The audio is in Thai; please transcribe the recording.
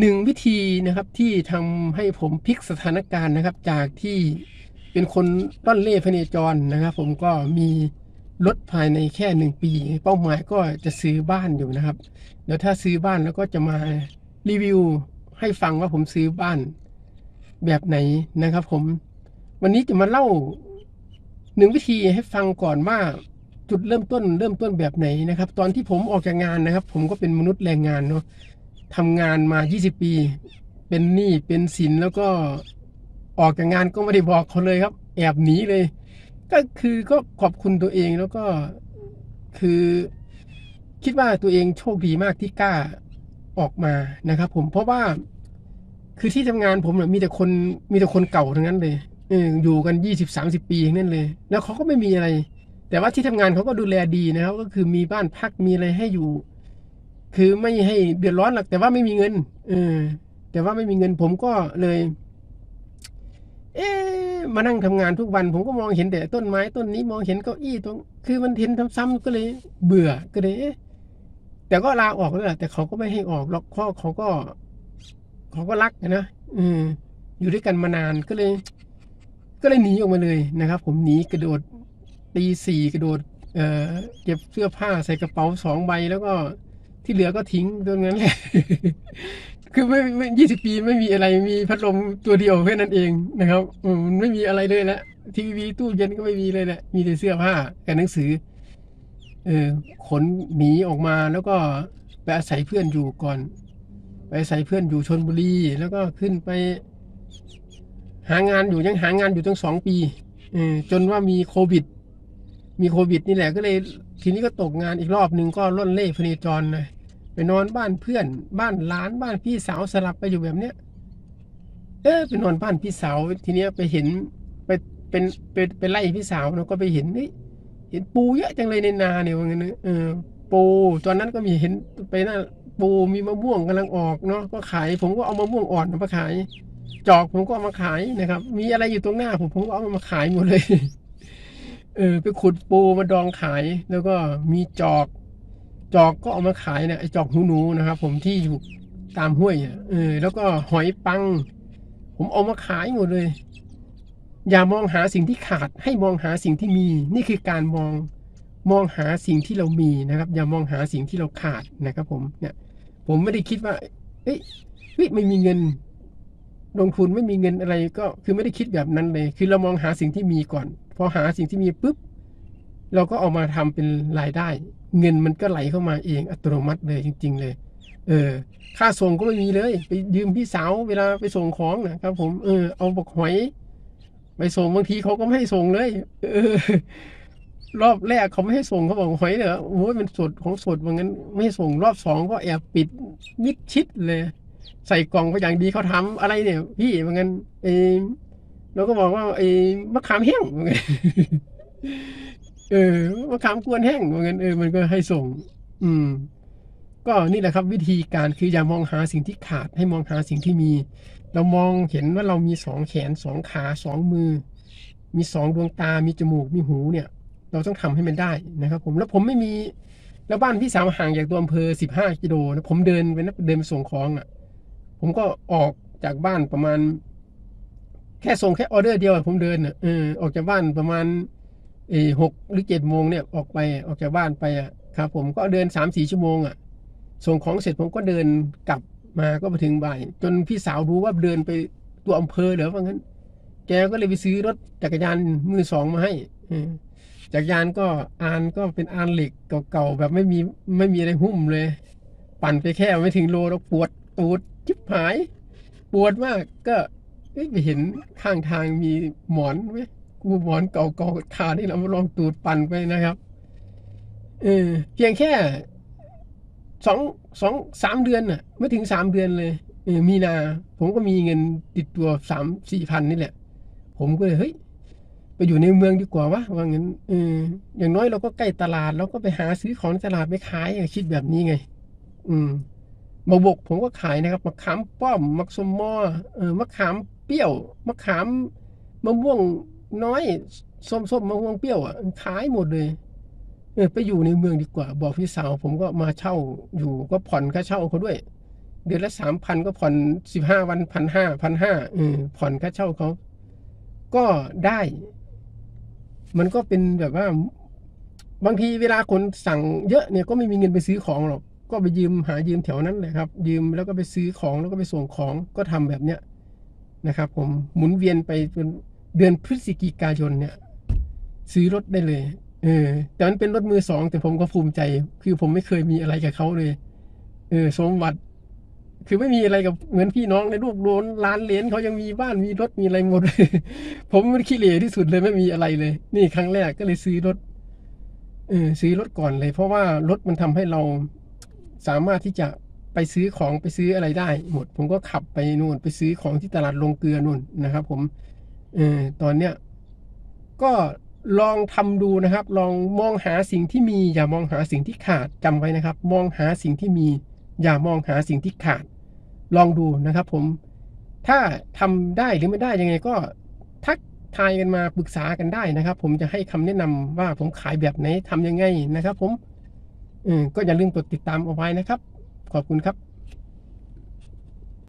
หนึ่งวิธีนะครับที่ทำให้ผมพลิกสถานการณ์นะครับ จากที่เป็นคนต้อนเล่พเนจรนะครับ ผมก็มีรถภายในแค่หนึ่งปี เป้าหมายก็จะซื้อบ้านอยู่นะครับ เดี๋ยวถ้าซื้อบ้านแล้วก็จะมารีวิวให้ฟังว่าผมซื้อบ้านแบบไหนนะครับ ผม วันนี้จะมาเล่าหนึ่งวิธีให้ฟังก่อนว่าจุดเริ่มต้นเริ่มต้นแบบไหนนะครับ ตอนที่ผมออกจากงานนะครับ ผมก็เป็นมนุษย์แรงงานเนาะ ทำงานมา 20 ปี เป็นหนี้เป็นสินแล้วก็ออกจากงานก็ไม่ได้บอกเขาเลยครับ แอบหนีเลย ก็คือก็ขอบคุณตัวเองแล้วก็คือคิดว่าตัวเองโชคดีมากที่กล้าออกมานะครับ ผมเพราะว่าคือที่ทำงานผมเนี่ยมีแต่คนมีแต่คนเก่าทั้งนั้นเลยเอออยู่กันยี่สิบสามสิบปีทั้งนั้นเลย แล้วเขาก็ไม่มีอะไร แต่ว่าที่ทำงานเขาก็ดูแลดีนะครับ ก็คือมีบ้านพักมีอะไรให้อยู่ คือไม่ให้เดือดร้อนหรอกแต่ว่าไม่มีเงิน เออ แต่ว่าไม่มีเงินผมก็เลย เอ๊มานั่งทำงานทุกวัน ผมก็มองเห็นแต่ต้นไม้ต้นนี้มองเห็นเก้าอี้ตรง คือมันเห็นซ้ำๆก็เลย เบื่อก็เลยแต่ก็ลาออกแล้วแหละแต่เขาก็ไม่ให้ออกหรอกเพราะเขาก็เขาก็รักนะอืมอยู่ด้วยกันมานานก็เลย ก็เลยหนีออกมาเลยนะครับ ผมหนีกระโดดตีสี่กระโดด เอ่อเก็บเสื้อผ้าใส่กระเป๋าสองใบแล้วก็ ที่เหลือก็ทิ้งตรงนั้นแหละ คือไม่ไม่ยี่สิบปีไม่มีอะไรมีพัดลมตัวเดียวแค่นั้นเองนะครับมันไม่มีอะไรเลยละทีวีตู้เย็นก็ไม่มีเลยแหละ มีแต่เสื้อผ้ากับหนังสือ เออขนหนีออกมาแล้วก็ไปอาศัยเพื่อนอยู่ก่อน ไปอาศัยเพื่อนอยู่ชนบุรีแล้วก็ขึ้นไป หางานอยู่ยังหางานอยู่ตั้งสองปีเออจนว่ามีโควิดมีโควิดนี่แหละก็เลย ทีนี้ก็ตกงานอีกรอบหนึ่งก็ล่นเล่พเนจรเลย ไปนอนบ้านเพื่อนบ้านหลานบ้านพี่สาวสลับไปอยู่แบบเนี้ยเออไปนอนบ้านพี่สาวทีเนี้ยไปเห็นไปเป็นไปไปไล่พี่สาวแล้วก็ไปเห็นเฮ้ยเห็นปูเยอะจังเลยในนาเนี่ยว่างั้นเออปูตอนนั้นก็มีเห็นไปน่าปูมีมะม่วงกำลังออกเนาะก็ขายผมก็เอามะม่วงอ่อนมาขาย จอกผมก็เอามาขายนะครับ มีอะไรอยู่ตรงหน้าผมผมก็เอามาขายหมดเลย เออ ไปขุดปูมาดองขาย แล้วก็มีจอก จอกก็เอามาขายเนี่ยไอจอกหูหนูนะครับ ผมที่อยู่ตามห้วยอะเออแล้วก็หอยปัง ผมเอามาขายหมดเลย อย่ามองหาสิ่งที่ขาดให้มองหาสิ่งที่มี นี่คือการมองมองหาสิ่งที่เรามีนะครับ อย่ามองหาสิ่งที่เราขาดนะครับ ผมเนี่ย ผมไม่ได้คิดว่า เอ้ยเฮ้ยไม่มีเงินลงทุนไม่มีเงินอะไรก็คือไม่ได้คิดแบบนั้นเลย คือเรามองหาสิ่งที่มีก่อน พอหาสิ่งที่มีปุ๊บ เราก็เอามาทำเป็นรายได้ เงินมันก็ไหลเข้ามาเองอัตโนมัติเลยจริง ๆ เลย เออ ค่าส่งก็ไม่มีเลย ไปยืมพี่สาวเวลาไปส่งของนะครับ ผมเออเอาบอกหอยไปส่งบางทีเขาก็ไม่ให้ส่งเลย เออ รอบแรกเขาไม่ให้ส่งเขาบอกหอยเหรอโอ้ยมันสดของสดว่างั้น ไม่ให้ส่งรอบสองก็แอบปิดมิดชิดเลย ใส่กล่องไปอย่างดีเขาทำอะไรเนี่ย พี่ว่างั้นเออเราก็บอกว่าไอ้มะขามแห้ง เออมะขามกวนแห้งว่างั้นเออมันก็ให้ส่ง อืม ก็นี่แหละครับวิธีการคืออย่ามองหาสิ่งที่ขาดให้มองหาสิ่งที่มี เรามองเห็นว่าเรามีสองแขนสองขาสองมือ มีสองดวงตามีจมูกมีหูเนี่ย เราต้องทำให้มันได้นะครับ ผมแล้วผมไม่มีแล้วบ้านพี่สาวห่างจากตัวอำเภอสิบห้ากิโลนะผมเดินไปนะเดินไปส่งของอะ ผมก็ออกจากบ้านประมาณ แค่ส่งแค่ออเดอร์เดียวผมเดินอะเออออกจากบ้านประมาณ เออหกหรือเจ็ดโมงเนี่ยออกไปออกจากบ้านไปอะครับ ผมก็เดินสามสี่ชั่วโมงอะส่งของเสร็จผมก็เดินกลับมาก็มาถึงบ่าย จนพี่สาวรู้ว่าเดินไปตัวอำเภอเหรอว่างั้น แกก็เลยไปซื้อรถจักรยานมือสองมาให้จักรยานก็อานก็เป็นอานเหล็กเก่าๆแบบไม่มีไม่มีอะไรหุ้มเลย ปั่นไปแค่ไม่ถึงโลแล้วปวดตูดจิบหาย ปวดมากก็ไปเห็นข้างทางมีหมอนไหม กูหมอนเก่าๆขานี่เราลองตูดปั่นไปนะครับเออเพียงแค่สองสองสามเดือนน่ะ ไม่ถึงสามเดือนเลยเออมีนา ผมก็มีเงินติดตัวสามสี่พันนี่แหละ ผมก็เลยเฮ้ยไปอยู่ในเมืองดีกว่าวะว่างั้นเอออย่างน้อยเราก็ใกล้ตลาดเราก็ไปหาซื้อของในตลาดไปขายคิดแบบนี้ไง อืมมะบกผมก็ขายนะครับมะขามป้อมมะสมมอเออมะขามเปรี้ยวมะขามมะม่วง น้อยส้มๆมะม่วงเปรี้ยวอะขายหมดเลยเออไปอยู่ในเมืองดีกว่า บอกพี่สาว ผมก็มาเช่าอยู่ก็ผ่อนค่าเช่าเขาด้วย เดือนละสามพันก็ผ่อนสิบห้าวันพันห้าพันห้าเออผ่อนค่าเช่าเขาก็ได้ มันก็เป็นแบบว่า บางทีเวลาคนสั่งเยอะเนี่ยก็ไม่มีเงินไปซื้อของหรอกก็ไปยืมหายืมแถวนั้นแหละครับ ยืมแล้วก็ไปซื้อของแล้วก็ไปส่งของก็ทำแบบเนี้ยนะครับ ผมหมุนเวียนไปจน เดือนพฤศจิกายนเนี่ย ซื้อรถได้เลย เออ แต่มันเป็นรถมือสอง แต่ผมก็ภูมิใจ คือผมไม่เคยมีอะไรกับเขาเลย เออ สมบัติ คือไม่มีอะไรกับเหมือนพี่น้องในลูกโลนล้านเหรียญเขายังมีบ้านมีรถมีอะไรหมดผมมันขี้เหร่ที่สุดเลยไม่มีอะไรเลย นี่ครั้งแรกก็เลยซื้อรถ เออ ซื้อรถก่อนเลย เพราะว่ารถมันทำให้เราสามารถที่จะไปซื้อของไปซื้ออะไรได้ หมด ผมก็ขับไปนู่นไปซื้อของที่ตลาดลงเกลือนู่นนะครับ ผม เออตอนเนี้ยก็ลองทำดูนะครับ ลองมองหาสิ่งที่มี อย่ามองหาสิ่งที่ขาดจำไว้นะครับ มองหาสิ่งที่มี อย่ามองหาสิ่งที่ขาด ลองดูนะครับ ผม ถ้าทำได้หรือไม่ได้ยังไงก็ทักทายกันมาปรึกษากันได้นะครับ ผมจะให้คำแนะนำว่าผมขายแบบไหนทำยังไงนะครับ ผมเออก็อย่าลืมกดติดตามเอาไว้นะครับ ขอบคุณครับ